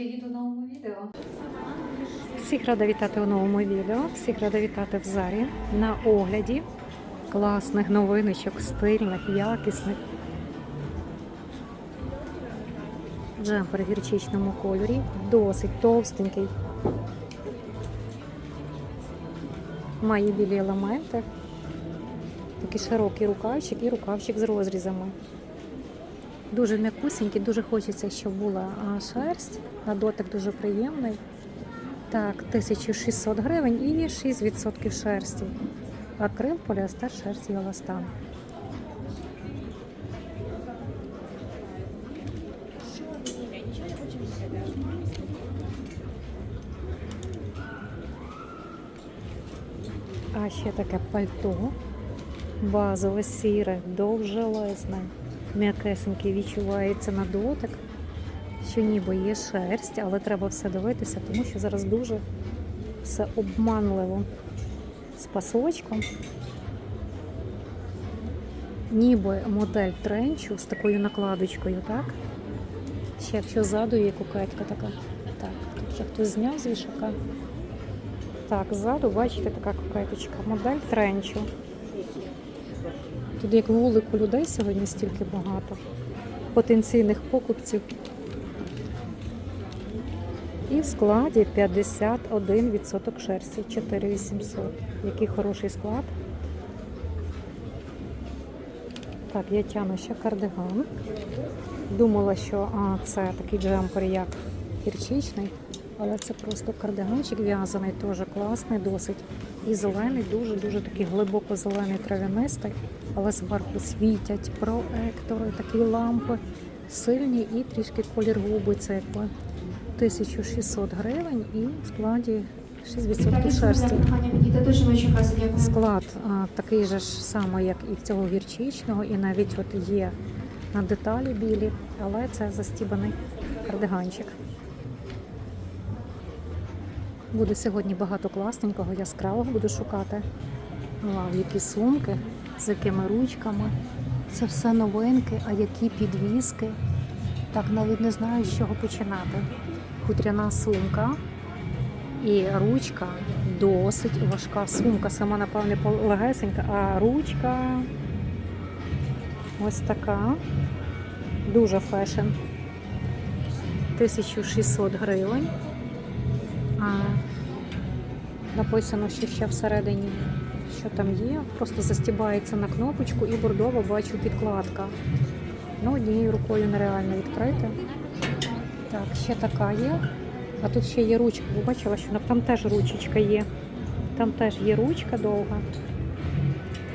Привіт у новому відео. Всіх рада вітати у новому відео. Всіх рада вітати в зарі на огляді класних новиночок, стильних, якісних. Джемпер в гірчичному кольорі, досить товстенький. Має білі елементи. Такий широкий рукавчик і рукавчик з розрізами. Дуже м'якусенький, дуже хочеться, щоб була шерсть. На дотик дуже приємний. Так, 1600 гривень і 6% шерсті. Акрил, поліестер, шерсть і еластан. А ще таке пальто. Базове сіре, довжелезне, м'якесеньке відчувається на дотик, що ніби є шерсть, але треба все дивитися, тому що зараз дуже все обманливо з пасочком. Ніби модель тренчу з такою накладочкою, так? Ще якщо ззаду є кукетка така. Так, тут вже хтось зняв з вішака. Так, ззаду, бачите, така кукеточка. Модель тренчу. Тут як вулику людей сьогодні стільки багато. Потенційних покупців. І в складі 51% шерсті, 4800. Який хороший склад. Так, я тяну ще кардиган. Думала, що а, це такий джемпер, як гірчичний, але це просто кардиганчик в'язаний, теж класний, досить. І зелений, дуже-дуже такий глибоко зелений трав'янистий, але зверху світять проектори, такі лампи сильні і трішки колір губиться, якби 1600 гривень і в складі 6% шерсті. Склад а, такий же ж самий, як і в цього гірчичного, і навіть от є на деталі білі, але це застібаний кардиганчик. Буде сьогодні багато класненького, яскравого буду шукати. Вау, які сумки, з якими ручками. Це все новинки, а які підвіски. Так навіть не знаю, з чого починати. Хутряна сумка і ручка досить важка. Сумка сама, напевне, легесенька, а ручка ось така. Дуже фешн. 1600 гривень. А, написано, що ще всередині, що там є. Просто застібається на кнопочку і бордово бачу підкладка. Ну, однією рукою нереально відкрити. Так, ще така є. А тут ще є ручка. Ви бачила, що там теж ручечка є. Там теж є ручка довга.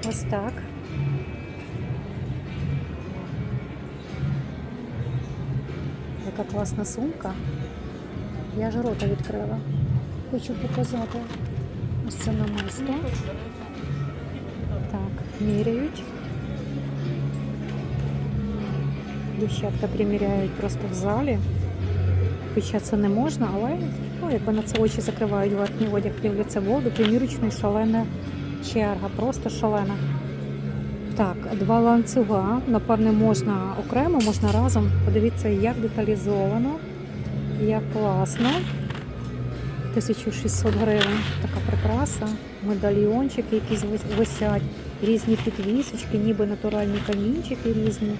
Ось так. Яка класна сумка. Я ж рота відкрила. Хочу показати. Ось це намисто. Так, міряють. Дівчатка приміряють просто в залі. Хоча це не можна, але ну, якби на це очі закривають верхній одяг, дивляться воду, примірочний шалена черга, просто шалена. Так, два ланцюга. Напевне, можна окремо, можна разом. Подивіться, як деталізовано, як класно. 1600 гривень. Така прикраса, медальйончики якісь висять, різні підвісочки, ніби натуральні камінчики різні.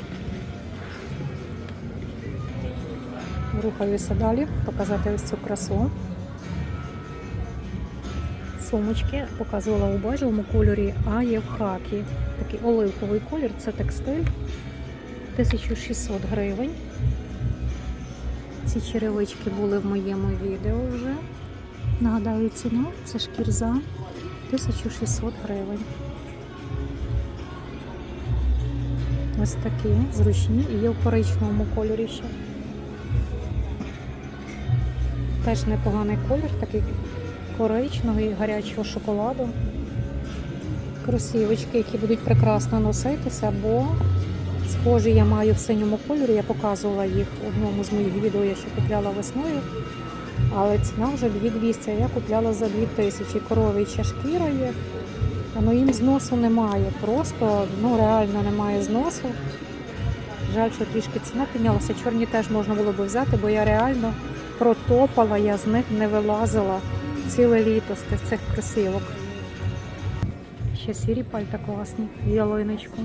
Рухаюся далі, показати ось цю красу. Сумочки показувала у бежевому кольорі, а. Такий оливковий колір, це текстиль. 1600 гривень. Ці черевички були в моєму відео вже. Нагадаю ціну, це шкірза 1600 гривень. Ось такі зручні і є в коричневому кольорі ще. Теж непоганий колір, такий коричневий, гарячого шоколаду. Кросівочки, які будуть прекрасно носитися, бо схожі я маю в синьому кольорі. Я показувала їх в одному з моїх відео, я ще купляла весною. Але ціна вже 2200, я купляла за 2000. Коровича шкіра є. Ну їм зносу немає. Просто ну реально немає зносу. Жаль, що трішки ціна піднялася. Чорні теж можна було би взяти, бо я реально протопала, я з них не вилазила ціле літо з цих кросівок. Ще сірі пальта класні, ялиночку.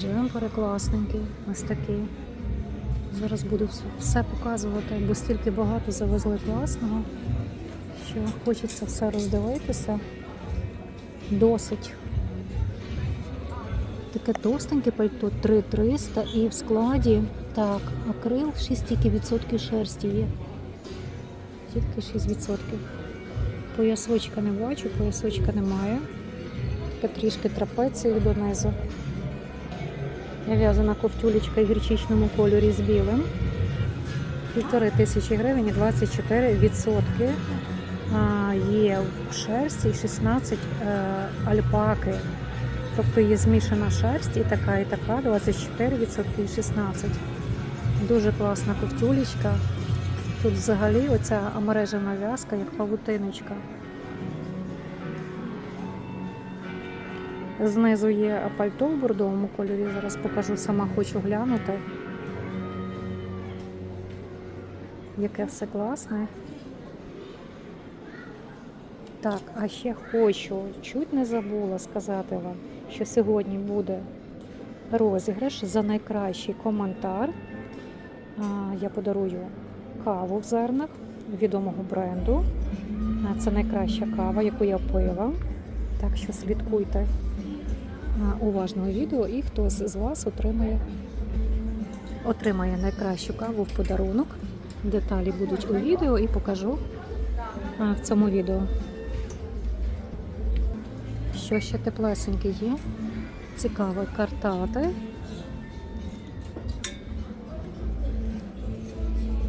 Джемпери класненькі, ось такі. Зараз буду все показувати, бо стільки багато завезли класного, що хочеться все роздивитися. Досить. Таке товстеньке пальто 3300 і в складі так, акрил 6 тільки відсотків шерсті є. Тільки 6%. Поясочка не бачу, поясочка немає. Таке трішки трапеції донизу. В'язана ковтюлечка в гірчичному кольорі з білим. Півтори тисячі гривень і 24 відсотки є в шерсті 16 е, альпаки. Тобто є змішана шерсть і така, і така, 24 відсотки і 16. Дуже класна ковтюлечка. Тут взагалі оця мережевна в'язка, як павутиночка. Знизу є пальто в бордовому кольорі. Зараз покажу, сама хочу глянути. Яке все класне. Так, а ще хочу, чуть не забула сказати вам, що сьогодні буде розіграш за найкращий коментар. Я подарую каву в зернах відомого бренду. Це найкраща кава, яку я пила. Так що слідкуйте а, уважно відео, і хтось з вас отримає, отримає найкращу каву в подарунок. Деталі будуть у відео і покажу в цьому відео. Що ще теплесеньке є? Цікаве картати.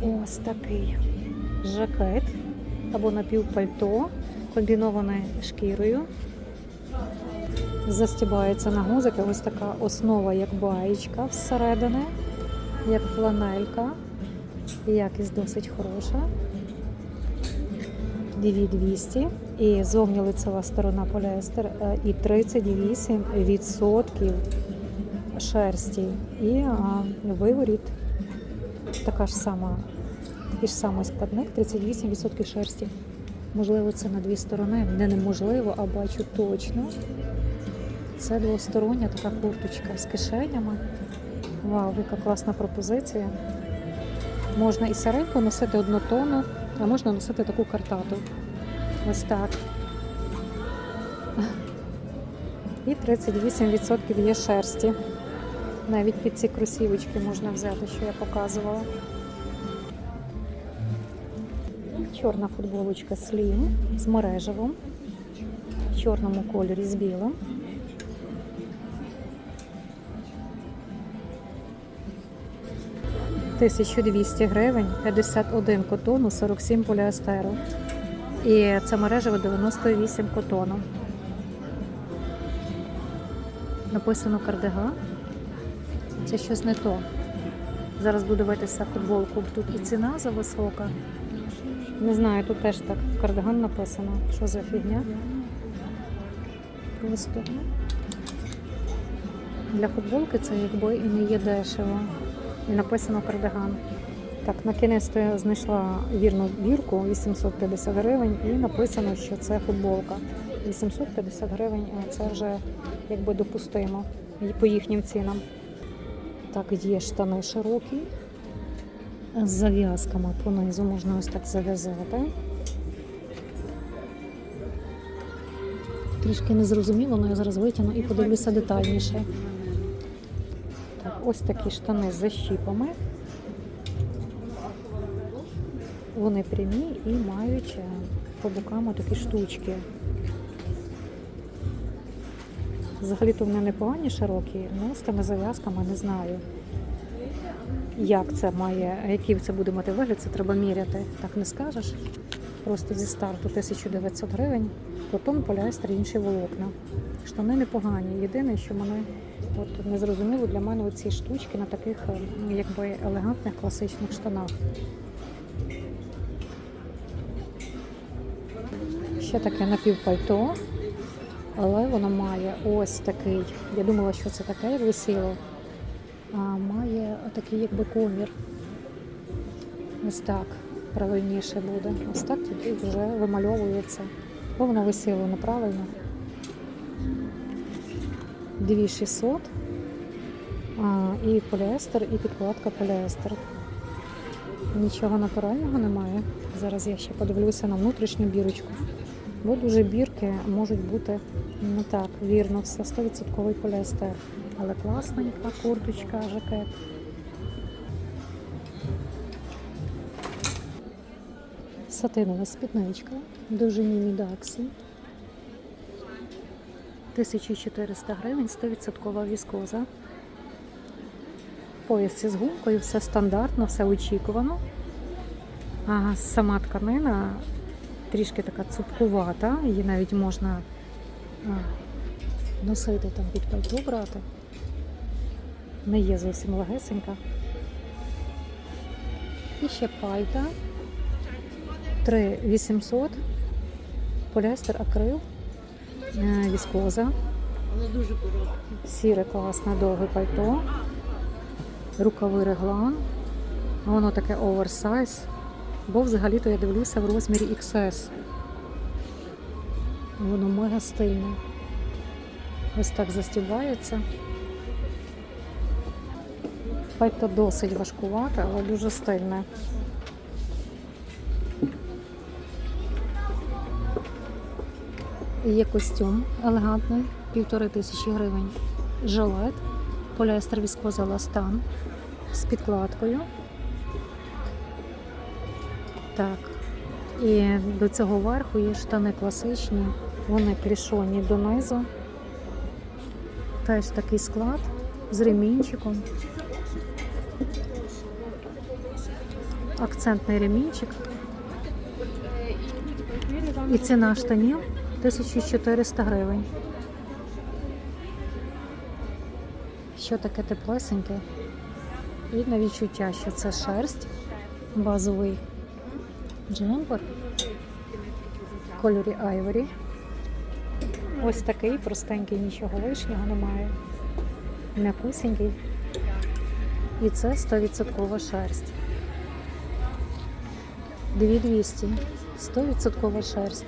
Ось такий жакет або напівпальто, комбіноване шкірою. Застібається на гузики. Ось така основа, як баєчка всередини, як фланелька. Якість досить хороша. 2200 і зовні лицева сторона поліестер е, і 38% шерсті. І виворіт така ж сама, такий ж самий складник, 38% шерсті. Можливо, це на дві сторони. Не неможливо, а бачу точно. Це двостороння така курточка з кишенями. Вау, яка класна пропозиція. Можна і сареньку носити однотонну, а можна носити таку картату. Ось так. І 38% є шерсті. Навіть під ці кросівочки можна взяти, що я показувала. Чорна футболочка Slim з мережевим, в чорному кольорі з білим. 1200 гривень, 51 котону, 47 поліестеру. І це мережево 98 котону. Написано кардиган. Це щось не то. Зараз буду дивитися футболку. Тут і ціна зависока. Не знаю, тут теж так кардиган написано. Що за фігня? Просто для футболки це якби і не є дешево. І написано кардиган. Так, на кінець я знайшла вірну бірку 850 гривень і написано, що це футболка. 850 гривень це вже якби допустимо по їхнім цінам. Так, є штани широкі. З зав'язками понизу можна ось так зав'язати. Трішки незрозуміло, але я зараз витягну і подивлюся детальніше. Ось такі штани з защіпами. Вони прямі і мають е, по бокам такі штучки. Взагалі-то вони непогані широкі, але з тими зав'язками не знаю. Як це має, який це буде мати вигляд, це треба міряти. Так не скажеш. Просто зі старту 1900 гривень, потім поліестер інші волокна. Штани непогані. Єдине, що мене от не зрозуміло для мене оці штучки на таких е, якби елегантних класичних штанах. Ще таке напівпальто, але воно має ось такий. Я думала, що це таке висіло. Має такий якби комір. Ось так правильніше буде. Ось так тоді вже вимальовується. Бо воно висіло неправильно. 2600. А, і поліестер, і підкладка поліестер. Нічого натурального немає. Зараз я ще подивлюся на внутрішню бірочку. Бо дуже бірки можуть бути не так, вірно, все 100% поліестер. Але класненька курточка, жакет. Сатинова спідничка, довжині мідаксі. 1400 гривень, 100% віскоза. Пояс з гумкою, все стандартно, все очікувано. А сама тканина трішки така цупкувата, її навіть можна носити там під пальто брати. Не є зовсім легесенька. І ще пальта 3800, поліестер, акрил, е, віскоза. Сіре класне довге пальто, рукави реглан, воно таке оверсайз, бо взагалі-то я дивлюся в розмірі XS. Воно мега стильне. Ось так застібається. Пальто досить важкувате, але дуже стильне. Є костюм елегантний, півтори тисячі гривень. Жилет, поліестер віскоза ластан з підкладкою. Так. І до цього верху є штани класичні, вони клішоні донизу. Теж такий склад з ремінчиком. Акцентний ремінчик. І ціна штанів 1400 гривень. Що таке теплесеньке? І на відчуття, що це шерсть, базовий джемпер в кольорі айворі. Ось такий простенький, нічого лишнього немає. М'якусенький. І це 100% шерсть. 2200. 100% шерсть.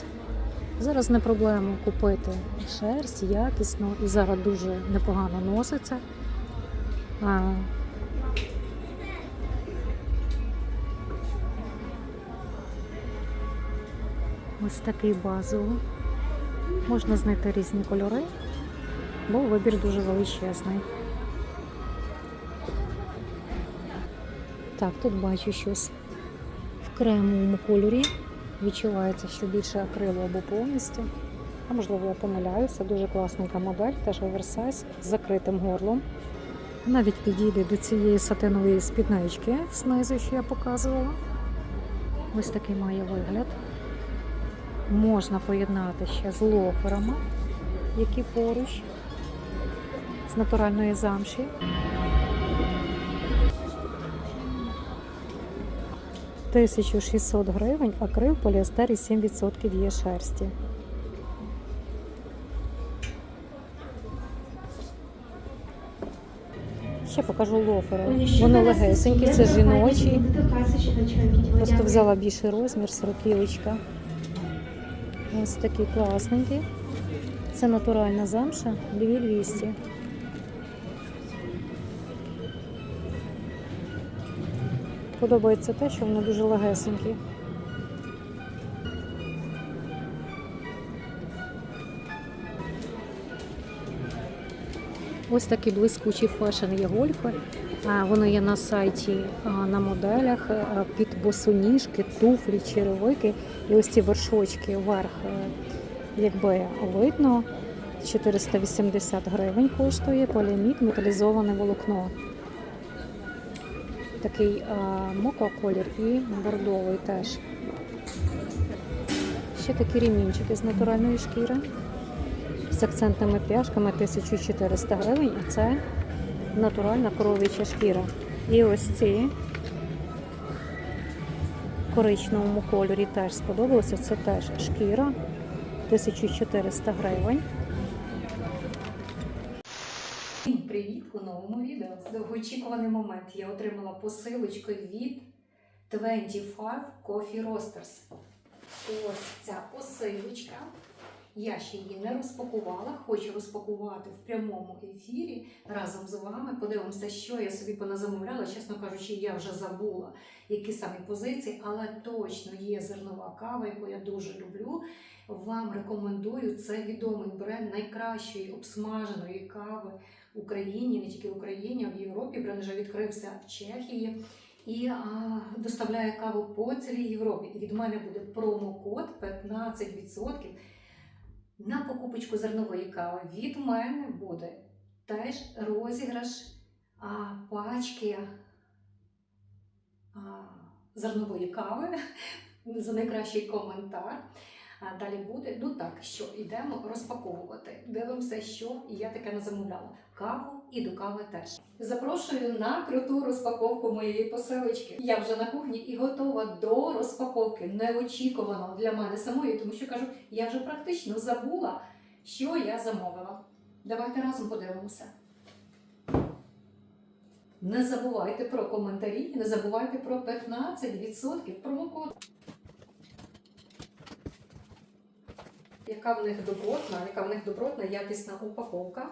Зараз не проблема купити шерсть якісно і зараз дуже непогано носиться. А, ось такий базовий. Можна знайти різні кольори, бо вибір дуже величезний. Так, тут бачу щось кремовому кольорі. Відчувається, що більше акрилу або повністю. А можливо, я помиляюся. Дуже класненька модель, теж оверсайз з закритим горлом. Навіть підійде до цієї сатинової спіднички знизу, що я показувала. Ось такий має вигляд. Можна поєднати ще з лоферами, які поруч, з натуральної замші. 1600 гривень, акрил, поліестер і 7% є шерсті. Ще покажу лофери. Вони легесенькі, це жіночі. Просто взяла більший розмір, сороківочка. Ось такі класненькі. Це натуральна замша, 2200. Подобається те, що вони дуже легесенькі. Ось такі блискучі фешн є гольфи. Вони є на сайті на моделях під босоніжки, туфлі, черевики. І ось ці вершочки вверх, е, якби видно, 480 гривень коштує поліамід, металізоване волокно. Такий а, мока колір і бордовий теж. Ще такі ремінчики з натуральної шкіри з акцентними пряжками 1400 гривень, а це натуральна коров'яча шкіра. І ось ці в коричневому кольорі теж сподобалося. Це теж шкіра 1400 гривень. Довгоочікуваний момент. Я отримала посилочку від 25 Coffee Roasters. Ось ця посилочка. Я ще її не розпакувала, хочу розпакувати в прямому ефірі разом з вами. Подивимося, що я собі поназамовляла. Чесно кажучи, я вже забула, які самі позиції, але точно є зернова кава, яку я дуже люблю. Вам рекомендую це відомий бренд найкращої обсмаженої кави Україні, не тільки в Україні, а в Європі. Бренд відкрився в Чехії і а, доставляє каву по цілій Європі. І від мене буде промокод 15% на покупочку зернової кави. Від мене буде теж розіграш а, пачки а, зернової кави за найкращий коментар. А далі буде, ну так, що йдемо розпаковувати. Дивимося, що я таке не замовляла. Каву і до кави теж. Запрошую на круту розпаковку моєї посилочки. Я вже на кухні і готова до розпаковки. Неочікувано для мене самої, тому що кажу, я вже практично забула, що я замовила. Давайте разом подивимося. Не забувайте про коментарі, не забувайте про 15% промокод. Яка в них добротна, яка в них добротна, якісна упаковка,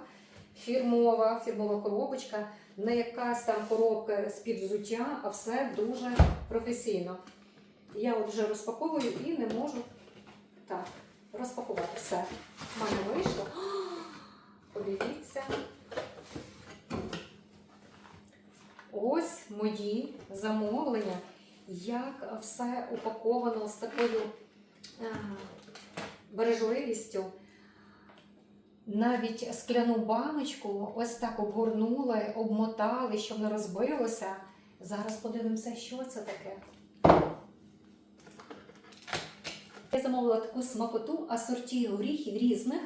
фірмова, фірмова коробочка, не якась там коробка з-під взуття, а все дуже професійно. Я от вже розпаковую і не можу так розпакувати все. В мене вийшло. Подивіться. Ось мої замовлення, як все упаковано з такою. е, бережливістю. Навіть скляну баночку ось так обгорнули, обмотали, щоб не розбилося. Зараз подивимося, що це таке. Я замовила таку смакоту асорті горіхів різних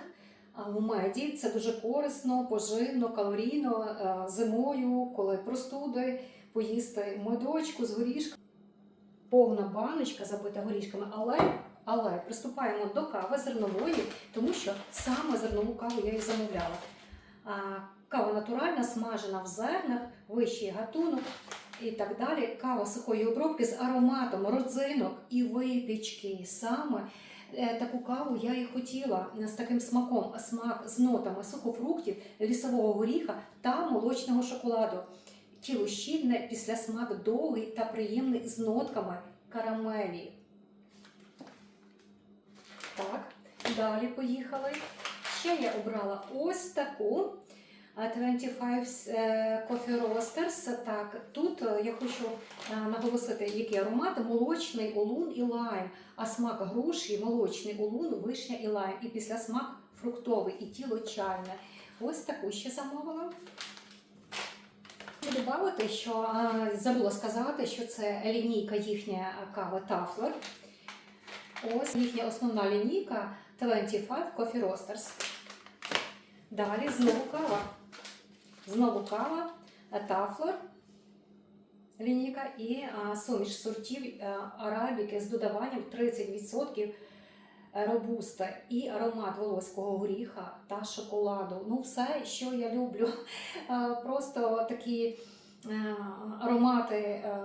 в меді. Це дуже корисно, поживно, калорійно е, зимою, коли простуди, поїсти медочку з горішками. Повна баночка забита горішками, але але приступаємо до кави зернової, тому що саме зернову каву я і замовляла. А, кава натуральна, смажена в зернах, вищий гатунок і так далі. Кава сухої обробки з ароматом родзинок і випічки. Саме е, таку каву я і хотіла з таким смаком, смак з нотами сухофруктів, лісового горіха та молочного шоколаду. Тіло щільне, після смак довгий та приємний з нотками карамелі. Так, далі поїхали. Ще я обрала ось таку е, 25 е, Coffee Roasters. Так, тут е, я хочу е, наголосити, який аромат молочний олун і лайм, а смак груші, молочний олун, вишня і лайм. І після смак фруктовий і тіло чайне. Ось таку ще замовила. Хочу додати, що забула сказати, що це лінійка їхня кава Тафлер. Ось їхня основна лінійка 25 Coffee Roasters. Далі знову кава. Знову кава Тафлер лінійка і а, суміш сортів е, арабіки з додаванням 30% робуста і аромат волоського горіха та шоколаду. Ну, все, що я люблю. Е, Просто такі е, аромати е,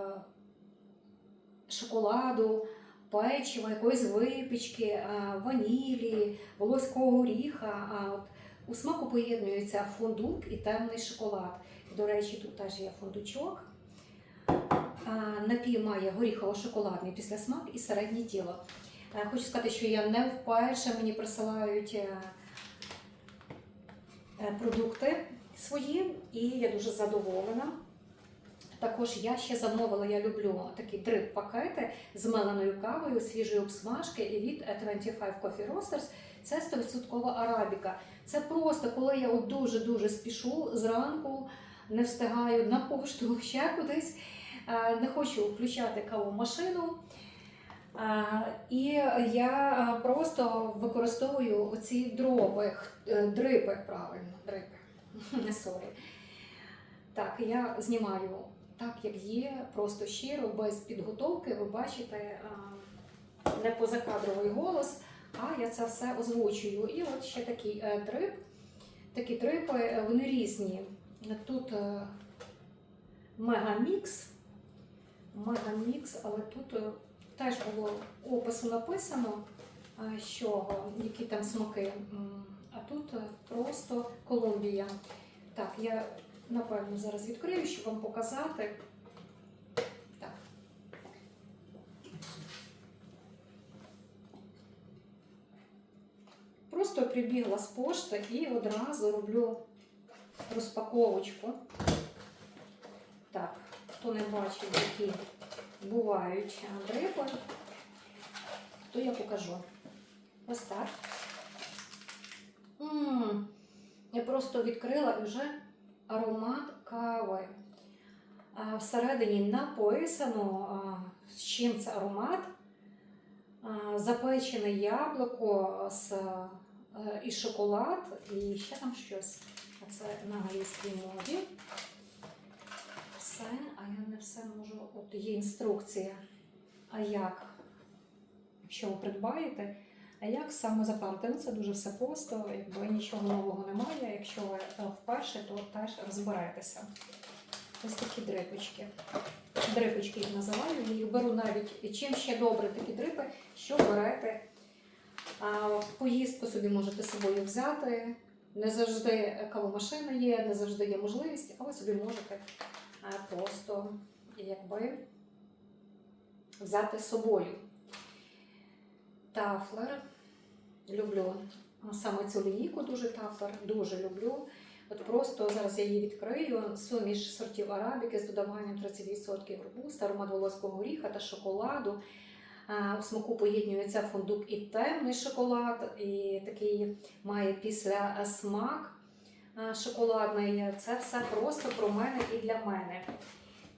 шоколаду, печива, якоїсь випічки, е, ванілі, волоського горіха. У смаку поєднується фундук і темний шоколад. До речі, тут теж є фундучок. Напій має горіхово-шоколадний післясмак і середнє тіло. Е, Хочу сказати, що я не вперше мені присилають е, е, продукти свої, і я дуже задоволена. Також я ще замовила, я люблю такі дрип-пакети з меленою кавою, свіжої обсмажки і від 25 Coffee Roasters. Це 100% арабіка. Це просто коли я дуже-дуже спішу зранку, не встигаю на пошту ще кудись, не хочу включати кавомашину. І я просто використовую оці дроби, е, дрипи, правильно, дрипи. Сорі. Так, я знімаю так, як є, просто щиро, без підготовки. Ви бачите не позакадровий голос, а я це все озвучую. І от ще такий е, дрип. Такі дрипи, е, вони різні. Тут мегамікс, Мегамікс, але тут теж було опису написано, що які там смаки. А тут просто Колумбія. Так, я напевно зараз відкрию, щоб вам показати. Так. Просто прибігла з пошти і одразу роблю розпаковочку. Так, хто не бачив, які бувають дрипи, то я покажу. Ось так. М, Я просто відкрила і вже аромат кави. А всередині написано, а, з чим це аромат. А, Запечене яблуко з, е, і шоколад, і ще там щось. А це на англійській мові. Все, а я не все можу. От є інструкція. А як? Якщо ви придбаєте, а як саме запам'ятати? Ну, це дуже все просто, якби нічого нового немає. Якщо ви е, вперше, то теж розберетеся. Ось такі дрипочки. Дрипочки їх називаю. Я їх беру навіть чим ще добре такі дрипи, що берете. А, поїздку собі можете з собою взяти. Не завжди кавомашина є, не завжди є можливість, а ви собі можете просто якби взяти з собою. Тафлер. Люблю саме цю лінійку дуже тафлер, дуже люблю. От просто зараз я її відкрию. Суміш сортів арабіки з додаванням 30% робуста, аромат волоського горіха та шоколаду. У смаку поєднюється фундук і темний шоколад, і такий має після смак а, шоколадний. Це все просто про мене і для мене.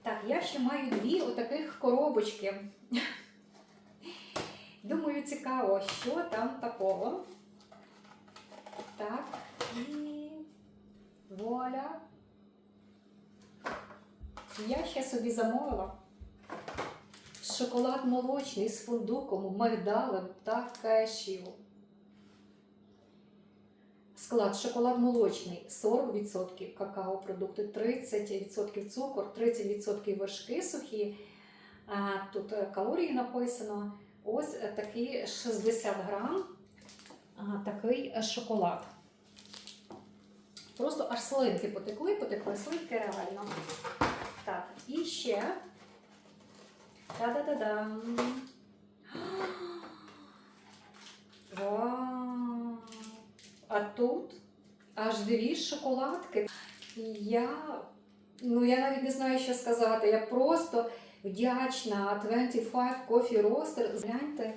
Так, я ще маю дві отаких коробочки. Думаю, цікаво, що там такого. Так, і вуаля. Я ще собі замовила шоколад молочний з фундуком, мигдалем та кешю. Склад шоколад молочний 40% какао-продукти, 30% цукор, 30% вершки сухі. Тут е, калорії написано. Ось е, такий 60 грам, такий е, шоколад. Просто аж слинки потекли, потекли слинки реально. Так, і ще. Та-да-да-дам. Вау! А тут аж дві шоколадки. Я, ну я навіть не знаю, що сказати. Я просто вдячна 25 Coffee Roaster. Гляньте.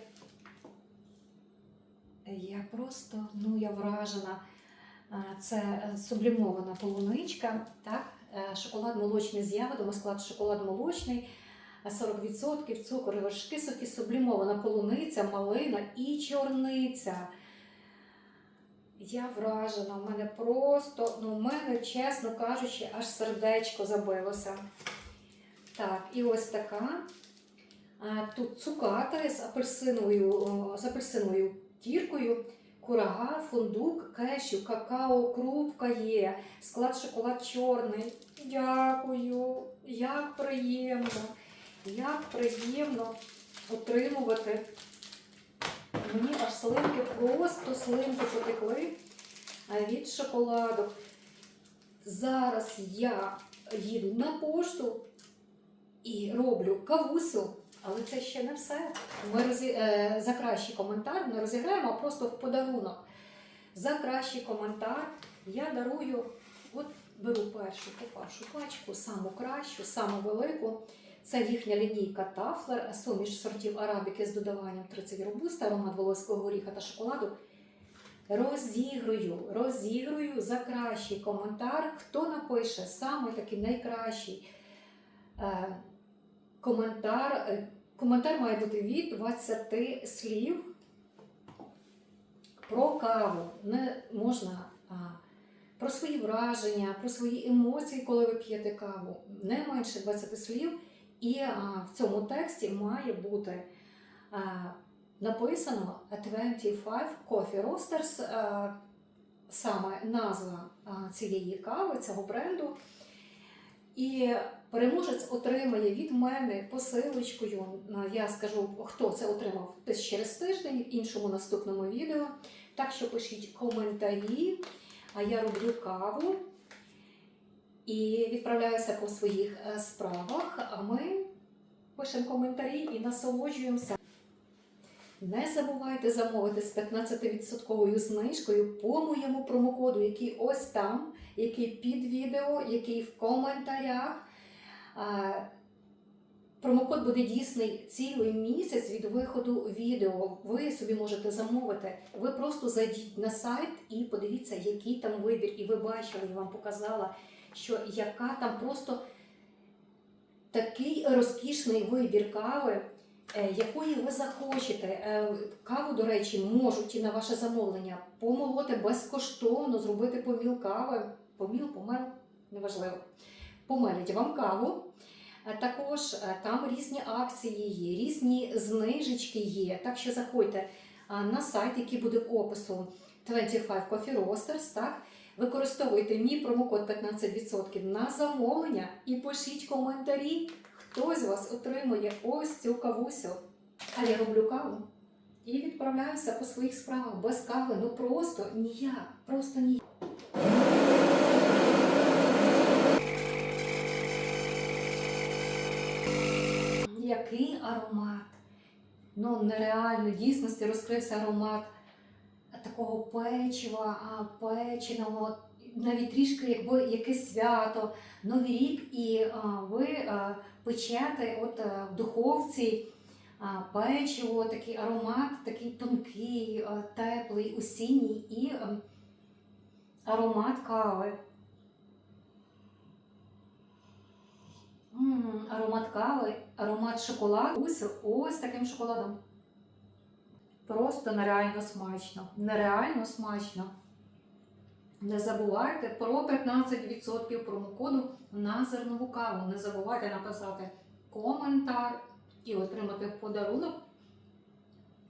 Я просто, ну я вражена. Це сублімована полуничка, так? Е, шоколад молочний з ягодами, склад шоколад молочний, е, 40% цукор, і вершки сухі, сублімована полуниця, малина і чорниця. Я вражена, в мене просто, ну, в мене, чесно кажучи, аж сердечко забилося. Так, і ось така. Тут цукати з апельсиновою, з апельсиновою кіркою, курага, фундук, кешю, какао, крупка є, склад шоколад чорний. Дякую, як приємно, як приємно отримувати. Мені аж слинки, просто слинки потекли від шоколадок. Зараз я їду на пошту і роблю кавусю, але це ще не все. Ми розі... е, за кращий коментар не розіграємо, а просто в подарунок. За кращий коментар я дарую, от беру першу першу пачку, саму кращу, саму велику. Це їхня лінійка Тафлер, суміш сортів арабіки з додаванням 30 робуста, аромат волоського горіха та шоколаду. Розігрую, розігрую за кращий коментар. Хто напише саме такий найкращий е, коментар? Е, Коментар має бути від 20 слів про каву. Не можна а, про свої враження, про свої емоції, коли ви п'єте каву. Не менше 20 слів. І в цьому тексті має бути написано 25 Coffee Roasters, саме назва цієї кави, цього бренду. І Переможець отримає від мене посилочкою. Я скажу, хто це отримав через тиждень, в іншому наступному відео. Так що пишіть коментарі, а я роблю каву і відправляюся по своїх е, справах. А ми пишемо коментарі і насолоджуємося. Не забувайте замовити з 15% знижкою по моєму промокоду, який ось там, який під відео, який в коментарях. Промокод буде дійсний цілий місяць від виходу відео. Ви собі можете замовити. Ви просто зайдіть на сайт і подивіться, який там вибір. І ви бачили, я вам показала, що яка там просто такий розкішний вибір кави, е, якої ви захочете. Е, Каву, до речі, можуть і на ваше замовлення помолоти безкоштовно, зробити поміл кави. Поміл, помел, неважливо. Помелять вам каву. Е, Також там різні акції є, різні знижечки є. Так що заходьте на сайт, який буде в опису 25 Coffee Roasters, так? Використовуйте мій промокод 15% на замовлення і пишіть коментарі, хто з вас отримує ось цю кавусю. А я роблю каву і відправляюся по своїх справах. Без кави ну просто ніяк, просто ніяк. Який аромат? Ну, нереально, в дійсності розкрився аромат такого печива, печеного, навіть трішки якби якесь свято, Новий рік, і ви печете от, а, в духовці печиво, такий аромат, такий тонкий, теплий, осінній і аромат кави. Аромат кави, аромат шоколаду. Ось, ось таким шоколадом. Просто нереально смачно. Нереально смачно. Не забувайте про 15% промокоду на зернову каву. Не забувайте написати коментар і отримати в подарунок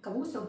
кавусю.